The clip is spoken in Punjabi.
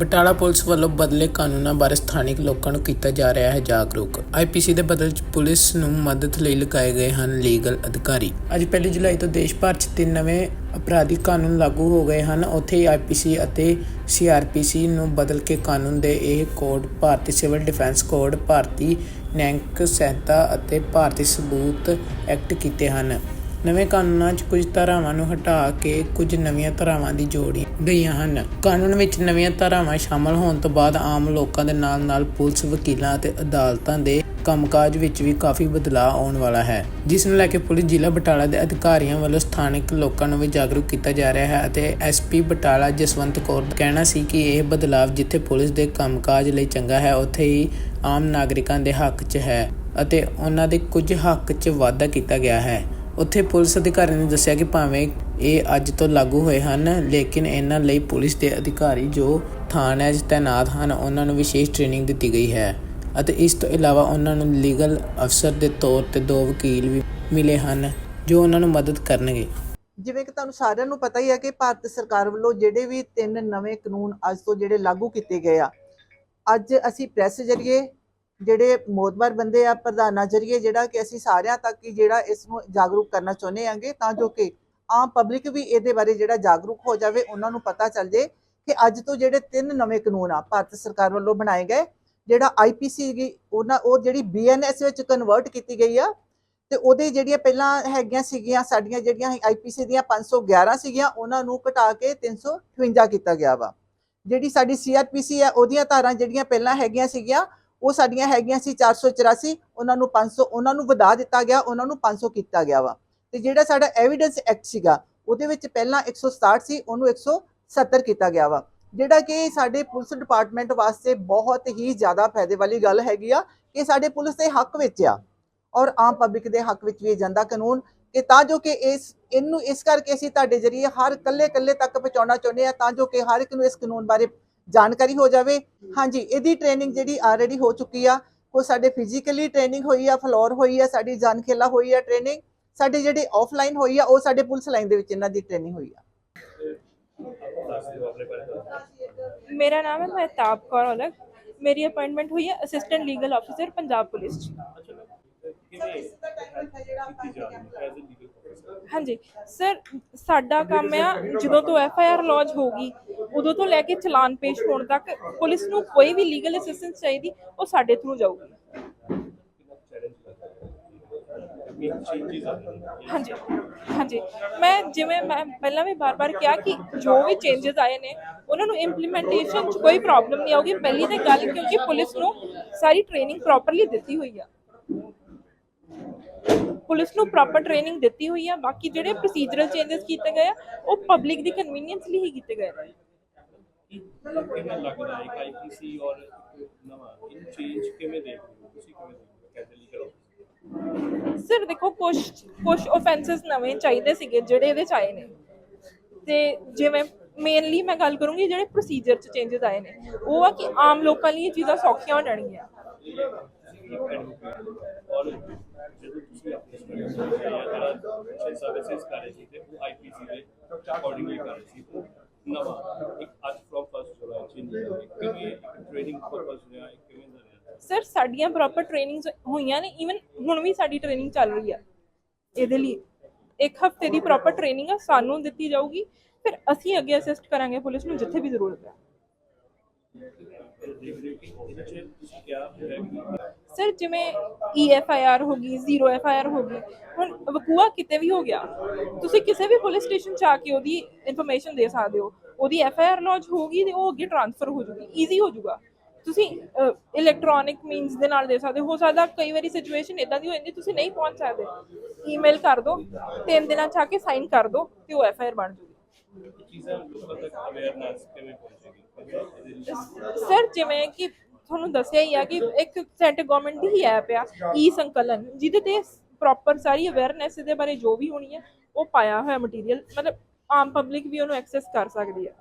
ਬਟਾਲਾ ਪੁਲਿਸ ਵੱਲੋਂ ਬਦਲੇ ਕਾਨੂੰਨਾਂ ਬਾਰੇ ਸਥਾਨਕ ਲੋਕਾਂ ਨੂੰ ਕੀਤਾ ਜਾ ਰਿਹਾ ਹੈ ਜਾਗਰੂਕ। ਆਈਪੀਸੀ ਦੇ ਬਦਲ 'ਚ ਪੁਲਿਸ ਨੂੰ ਮਦਦ ਲਈ ਲਗਾਏ ਗਏ ਹਨ ਲੀਗਲ ਅਧਿਕਾਰੀ। ਅੱਜ 1 ਜੁਲਾਈ ਤੋਂ ਦੇਸ਼ ਭਰ 'ਚ ਤਿੰਨ ਨਵੇਂ ਅਪਰਾਧਿਕ ਕਾਨੂੰਨ ਲਾਗੂ ਹੋ ਗਏ ਹਨ। ਉੱਥੇ ਹੀ ਆਈਪੀਸੀ ਅਤੇ ਸੀਆਰਪੀਸੀ ਨੂੰ ਬਦਲ ਕੇ ਕਾਨੂੰਨ ਦੇ ਇਹ ਕੋਡ ਭਾਰਤੀ ਸਿਵਲ ਡਿਫੈਂਸ ਕੋਡ, ਭਾਰਤੀ ਨੈਂਕ ਸਹਾਇਤਾ ਅਤੇ ਭਾਰਤੀ ਸਬੂਤ ਐਕਟ ਕੀਤੇ ਹਨ। ਨਵੇਂ ਕਾਨੂੰਨਾਂ 'ਚ ਕੁਝ ਧਾਰਾਵਾਂ ਨੂੰ ਹਟਾ ਕੇ ਕੁਝ ਨਵੀਆਂ ਧਾਰਾਵਾਂ ਦੀ ਜੋੜੀ ਗਈਆਂ ਹਨ। ਕਾਨੂੰਨ ਵਿੱਚ ਨਵੀਆਂ ਧਾਰਾਵਾਂ ਸ਼ਾਮਲ ਹੋਣ ਤੋਂ ਬਾਅਦ ਆਮ ਲੋਕਾਂ ਦੇ ਨਾਲ-ਨਾਲ ਪੁਲਿਸ, ਵਕੀਲਾਂ ਅਤੇ ਅਦਾਲਤਾਂ ਦੇ ਕੰਮਕਾਜ ਵਿੱਚ ਵੀ ਕਾਫੀ ਬਦਲਾਅ ਆਉਣ ਵਾਲਾ ਹੈ, ਜਿਸ ਨੂੰ ਲੈ ਕੇ ਪੁਲਿਸ ਜ਼ਿਲ੍ਹਾ ਬਟਾਲਾ ਦੇ ਅਧਿਕਾਰੀਆਂ ਵੱਲੋਂ ਸਥਾਨਕ ਲੋਕਾਂ ਨੂੰ ਵੀ ਜਾਗਰੂਕ ਕੀਤਾ ਜਾ ਰਿਹਾ ਹੈ ਅਤੇ ਐਸਪੀ ਬਟਾਲਾ ਜਸਵੰਤ ਕੌਰ ਦਾ ਕਹਿਣਾ ਸੀ ਕਿ ਇਹ ਬਦਲਾਅ ਜਿੱਥੇ ਪੁਲਿਸ ਦੇ ਕੰਮਕਾਜ ਲਈ ਚੰਗਾ ਹੈ, ਉੱਥੇ ਹੀ ਆਮ ਨਾਗਰਿਕਾਂ ਦੇ ਹੱਕ 'ਚ ਹੈ ਅਤੇ ਉਹਨਾਂ ਦੇ ਕੁਝ ਹੱਕ 'ਚ ਵਾਧਾ ਕੀਤਾ ਗਿਆ ਹੈ। ਉੱਥੇ ਪੁਲਿਸ ਅਧਿਕਾਰੀ ਨੇ ਦੱਸਿਆ ਕਿ ਭਾਵੇਂ ਇਹ ਅੱਜ ਤੋਂ ਲਾਗੂ ਹੋਏ ਹਨ, ਲੇਕਿਨ ਇਹਨਾਂ ਲਈ ਪੁਲਿਸ ਦੇ ਅਧਿਕਾਰੀ ਜੋ ਥਾਣਿਆਂ 'ਚ ਤਾਇਨਾਤ ਹਨ, ਉਹਨਾਂ ਨੂੰ ਵਿਸ਼ੇਸ਼ ਟ੍ਰੇਨਿੰਗ ਦਿੱਤੀ ਗਈ ਹੈ ਅਤੇ ਇਸ ਤੋਂ ਇਲਾਵਾ ਉਹਨਾਂ ਨੂੰ ਲੀਗਲ ਅਫਸਰ ਦੇ ਤੌਰ ਤੇ ਦੋ ਵਕੀਲ ਵੀ ਮਿਲੇ ਹਨ ਜੋ ਉਹਨਾਂ ਨੂੰ ਮਦਦ ਕਰਨਗੇ। ਜਿਵੇਂ ਕਿ ਤੁਹਾਨੂੰ ਸਾਰਿਆਂ ਨੂੰ ਪਤਾ ਹੀ ਹੈ ਕਿ ਭਾਰਤ ਸਰਕਾਰ ਵੱਲੋਂ ਜਿਹੜੇ ਵੀ ਤਿੰਨ ਨਵੇਂ ਕਾਨੂੰਨ ਅੱਜ ਤੋਂ ਜਿਹੜੇ ਲਾਗੂ ਕੀਤੇ ਗਏ ਆ, ਅੱਜ ਅਸੀਂ ਪ੍ਰੈਸ ਜਰੀਏ ਜਿਹੜੇ ਮੋਦਬਰ ਬੰਦੇ ਆ, ਪ੍ਰਧਾਨਾਂ ਜਰੀਏ ਜਿਹੜਾ ਕਿ ਅਸੀਂ ਸਾਰਿਆਂ ਤੱਕ ਹੀ ਜਿਹੜਾ ਇਸ ਨੂੰ ਜਾਗਰੂਕ ਕਰਨਾ ਚਾਹੁੰਦੇ ਆਂਗੇ ਤਾਂ ਜੋ ਕਿ ਆਮ ਪਬਲਿਕ ਵੀ ਇਹਦੇ ਬਾਰੇ ਜਿਹੜਾ ਜਾਗਰੂਕ ਹੋ ਜਾਵੇ, ਉਹਨਾਂ ਨੂੰ ਪਤਾ ਚੱਲ ਜੇ ਕਿ ਅੱਜ ਤੋਂ ਜਿਹੜੇ ਤਿੰਨ ਨਵੇਂ ਕਾਨੂੰਨ ਆ, ਭਾਰਤ ਸਰਕਾਰ ਵੱਲੋਂ ਬਣਾਏ ਗਏ, ਜਿਹੜਾ ਆਈਪੀਸੀ ਦੀ ਉਹਨਾਂ, ਉਹ ਜਿਹੜੀ ਬੀਐਨਐਸ ਵਿੱਚ ਕਨਵਰਟ ਕੀਤੀ ਗਈ ਆ, ਤੇ ਉਹਦੇ ਜਿਹੜੀਆਂ ਪਹਿਲਾਂ ਹੈਗੀਆਂ ਸੀਗੀਆਂ, ਸਾਡੀਆਂ ਜਿਹੜੀਆਂ ਆਈਪੀਸੀ ਦੀਆਂ 511 ਸੀਗੀਆਂ, ਉਹਨਾਂ ਨੂੰ ਘਟਾ ਕੇ 358 ਕੀਤਾ ਗਿਆ ਵਾ। ਜਿਹੜੀ ਸਾਡੀ ਸੀਆਰਪੀਸੀ ਆ, ਉਹਦੀਆਂ ਧਾਰਾਂ ਜਿਹੜੀਆਂ ਪਹਿਲਾਂ ਹੈਗੀਆਂ ਸੀਗੀਆਂ ਉਹ ਸਾਡੀਆਂ ਹੈਗੀਆਂ ਸੀ 484 ਉਹਨਾਂ ਨੂੰ 500 ਉਹਨਾਂ ਨੂੰ ਵਧਾ ਦਿੱਤਾ ਗਿਆ, ਉਹਨਾਂ ਨੂੰ 500 ਕੀਤਾ ਗਿਆ ਵਾ। ਤੇ ਜਿਹੜਾ ਸਾਡਾ ਐਵੀਡੈਂਸ ਐਕਟ ਸੀਗਾ, ਉਹਦੇ ਵਿੱਚ ਪਹਿਲਾਂ 167 ਸੀ ਉਹਨੂੰ 170 ਕੀਤਾ ਗਿਆ ਵਾ। ਜਿਹੜਾ ਕਿ ਸਾਡੇ ਪੁਲਿਸ ਡਿਪਾਰਟਮੈਂਟ ਵਾਸਤੇ ਬਹੁਤ ਹੀ ਜ਼ਿਆਦਾ ਫਾਇਦੇ ਵਾਲੀ ਗੱਲ ਹੈਗੀ ਆ ਕਿ ਸਾਡੇ ਪੁਲਿਸ ਦੇ ਹੱਕ ਵਿੱਚ ਆ। ਔਰ ਆਮ ਪਬਲਿਕ ਦੇ ਹੱਕ ਵਿੱਚ ਵੀ ਇਹ ਜਾਂਦਾ ਕਾਨੂੰਨ ਕਿ ਤਾਂ ਜੋ ਕਿ ਇਸ, ਇਹਨੂੰ ਇਸ ਕਰਕੇ ਅਸੀਂ ਤੁਹਾਡੇ ਜਰੀਏ ਹਰ ਕੱਲੇ ਕੱਲੇ ਤੱਕ ਪਹੁੰਚਾਉਣਾ ਚਾਹੁੰਦੇ ਆ, ਤਾਂ ਜੋ ਕਿ ਹਰ ਇੱਕ ਨੂੰ ਇਸ ਕਾਨੂੰਨ ਬਾਰੇ ਜਾਣਕਾਰੀ ਹੋ ਜਾਵੇ ਹਾਂਜੀ ਇਹਦੀ ਟ੍ਰੇਨਿੰਗ ਜਿਹੜੀ ਆਲਰੇਡੀ ਹੋ ਚੁੱਕੀ ਆ ਕੋਈ ਸਾਡੇ ਫਿਜ਼ੀਕਲੀ ਟ੍ਰੇਨਿੰਗ ਹੋਈ ਆ ਫਲੋਰ ਹੋਈ ਆ ਸਾਡੀ ਜਾਨਖੇਲਾ ਹੋਈ ਆ ਟ੍ਰੇਨਿੰਗ ਸਾਡੇ ਜਿਹੜੀ ਆਫਲਾਈਨ ਹੋਈ ਆ ਉਹ ਸਾਡੇ ਪੁਲਿਸ ਲਾਈਨ ਦੇ ਵਿੱਚ ਇਹਨਾਂ ਦੀ ਟ੍ਰੇਨਿੰਗ ਹੋਈ ਆ ਮੇਰਾ ਨਾਮ ਹੈ ਮਹਿਤਾਬ ਕੌਰ ਔਲਖ ਮੇਰੀ ਅਪਾਇੰਟਮੈਂਟ ਹੋਈ ਹੈ assistant legal officer Punjab police 'ਚ ਹਾਂਜੀ। ਸਰ, ਸਾਡਾ ਕੰਮ ਆ, ਜਦੋਂ ਤੋਂ ਐਫ ਆਈ ਆਰ ਲੌਂਚ ਹੋਗੀ ਉਦੋਂ ਤੋਂ ਲੈ ਕੇ ਚਲਾਨ ਪੇਸ਼ ਹੋਣ ਤੱਕ ਪੁਲਿਸ ਨੂੰ ਕੋਈ ਵੀ ਲੀਗਲ ਅਸਿਸਟੈਂਸ ਚਾਹੀਦੀ, ਉਹ ਸਾਡੇ ਥਰੂ ਜਾਊਗੀ। ਹਾਂਜੀ ਹਾਂਜੀ। ਮੈਂ ਜਿਵੇਂ ਮੈਂ ਪਹਿਲਾਂ ਵੀ ਬਾਰ-ਬਾਰ ਕਿਹਾ ਕਿ ਜੋ ਵੀ ਚੇਂਜਸ ਆਏ ਨੇ, ਉਹਨਾਂ ਨੂੰ ਇੰਪਲੀਮੈਂਟੇਸ਼ਨ 'ਚ ਕੋਈ ਪ੍ਰੋਬਲਮ ਨਹੀਂ ਆਊਗੀ। ਪਹਿਲੀ ਤਾਂ ਗੱਲ ਕਿਉਂਕਿ ਪੁਲਿਸ ਨੂੰ ਸਾਰੀ ਟ੍ਰੇਨਿੰਗ ਪ੍ਰੋਪਰਲੀ ਦਿੱਤੀ ਹੋਈ ਆ। ਪੁਲਿਸ ਨੂੰ ਪ੍ਰੋਪਰ ਟ੍ਰੇਨਿੰਗ ਦਿੱਤੀ ਹੋਈ ਆ, ਬਾਕੀ ਜਿਹੜੇ ਪ੍ਰੋਸੀਜਰਲ ਚੇਂਜਸ ਕੀਤੇ ਗਏ ਆ, ਉਹ ਪਬਲਿਕ ਦੀ ਕਨਵੀਨੀਅੰਸ ਲਈ ਹੀ ਕੀਤੇ ਗਏ ਨੇ। ਕਿਵੇਂ ਲੱਗਦਾ ਹੈ ਕਿ ਆਈਪੀਸੀ ਔਰ ਨਵਾਂ ਇਹ ਚੇਂਜ ਕਿਵੇਂ ਦੇਖਦੇ ਹੋ ਤੁਸੀਂ ਕਿਵੇਂ ਦੇਖਦੇ ਹੋ ਕੈਸੇ ਲੀਗਲ ਸਰ ਦੇਖੋ ਕੁਝ ਕੁਝ ਆਫੈਂਸਸ ਨਵੇਂ ਚਾਹੀਦੇ ਸੀਗੇ, ਜਿਹੜੇ ਇਹਦੇ ਚ ਆਏ ਨੇ। ਤੇ ਜਿਵੇਂ ਮੇਨਲੀ ਮੈਂ ਗੱਲ ਕਰੂੰਗੀ ਜਿਹੜੇ ਪ੍ਰੋਸੀਜਰ ਚ ਚੇਂਜਸ ਆਏ ਨੇ। ਉਹ ਆ ਕਿ ਆਮ ਲੋਕਾਂ ਲਈ ਇਹ ਚੀਜ਼ਾਂ ਸੌਖੀਆਂ ਹੋ ਜਾਣਗੀਆਂ। ਔਰ ਜਦੋਂ ਤੁਸੀਂ ਆਪਣੇ ਜਿਹੜਾ ਸਰਵਿਸਿਜ਼ ਕਰ ਰਹੇ ਸੀ ਤੇ ਉਹ ਆਈਪੀਸੀ ਦੇ ਅਕੋਰਡਿੰਗਲੀ ਕਰ ਰਹੇ ਸੀ ਤੇ ਨਵਾਂ ਇੱਕ ਅੱਜ ਫਰਮ ਫਸਟ ਜੁਲਾਈ ਚੇਂਜ ਹੋਇਆ ਕਿਵੇਂ ਟ੍ਰੇਨਿੰਗ ਪਰਪਸ ਰਿਹਾ ਇੱਕ ਕਿਵੇਂ ਦਾ ਰਿਹਾ ਸਰ ਸਾਡੀਆਂ ਪ੍ਰੋਪਰ ਟ੍ਰੇਨਿੰਗਸ ਹੋਈਆਂ ਨੇ ਈਵਨ ਹੁਣ ਵੀ ਸਾਡੀ ਟ੍ਰੇਨਿੰਗ ਚੱਲ ਰਹੀ ਆ। ਇਹਦੇ ਲਈ ਇੱਕ ਹਫ਼ਤੇ ਦੀ ਪ੍ਰੋਪਰ ਟ੍ਰੇਨਿੰਗ ਆ, ਸਾਨੂੰ ਦਿੱਤੀ ਜਾਊਗੀ। ਫਿਰ ਅਸੀਂ ਅੱਗੇ ਅਸਿਸਟ ਕਰਾਂਗੇ ਪੁਲਿਸ ਨੂੰ, ਜਿੱਥੇ ਵੀ ਜ਼ਰੂਰਤ ਹੈ। ਸਰ ਜਿਵੇਂ ਐਫ ਆਈ ਆਰ ਹੋ ਗਈ ਜ਼ੀਰੋ ਐਫ ਆਈ ਆਰ ਹੋ ਗਈ ਹੁਣ ਵਕੂਆ ਕਿਤੇ ਵੀ ਹੋ ਗਿਆ ਤੁਸੀਂ ਕਿਸੇ ਵੀ ਪੁਲਿਸ ਸਟੇਸ਼ਨ ਚ ਆ ਕੇ ਉਹਦੀ ਇਨਫੋਰਮੇਸ਼ਨ ਦੇ ਸਕਦੇ ਹੋ। ਉਹਦੀ ਐਫ ਆਈ ਆਰ ਲੌਂਚ ਹੋਗੀ ਤੇ ਉਹ ਅੱਗੇ ਟ੍ਰਾਂਸਫਰ ਹੋ ਜੂਗੀ ਈਜ਼ੀ ਹੋ ਜਾਊਗਾ ਤੁਸੀਂ ਇਲੈਕਟ੍ਰੋਨਿਕ ਮੀਨਸ ਦੇ ਨਾਲ ਦੇ ਸਕਦੇ ਹੋ। ਸਕਦਾ ਕਈ ਵਾਰੀ ਸਿਚੁਏਸ਼ਨ ਇਦਾਂ ਦੀ ਹੋ ਜਾਂਦੀ ਤੁਸੀਂ ਨਹੀਂ ਪਹੁੰਚ ਸਕਦੇ। ਈਮੇਲ ਕਰ ਦਿਓ ਤਿੰਨ ਦਿਨਾਂ ਚ ਆ ਕੇ ਸਾਈਨ ਕਰ ਦਿਓ ਤੇ ਉਹ ਐਫ ਆਈ ਆਰ ਬਣ ਜੂਗੀ। ਸਰ ਜਿਵੇਂ ਕਿ ਤੁਹਾਨੂੰ ਦੱਸਿਆ ਹੀ ਆ ਕਿ ਇੱਕ ਸੈਂਟਰ ਗਵਰਨਮੈਂਟ ਦੀ ਹੀ ਐਪ ਆ ਈ ਸੰਕਲਨ ਜਿਹਦੇ ਤੇ ਪ੍ਰੋਪਰ ਸਾਰੀ ਅਵੇਅਰਨੈਸ ਦੇ ਬਾਰੇ ਜੋ ਵੀ ਹੋਣੀ ਹੈ ਉਹ ਪਾਇਆ ਹੋਇਆ ਮਟੀਰੀਅਲ ਮਤਲਬ ਆਮ ਪਬਲਿਕ ਵੀ ਉਹਨੂੰ ਐਕਸੈਸ ਕਰ ਸਕਦੀ ਹੈ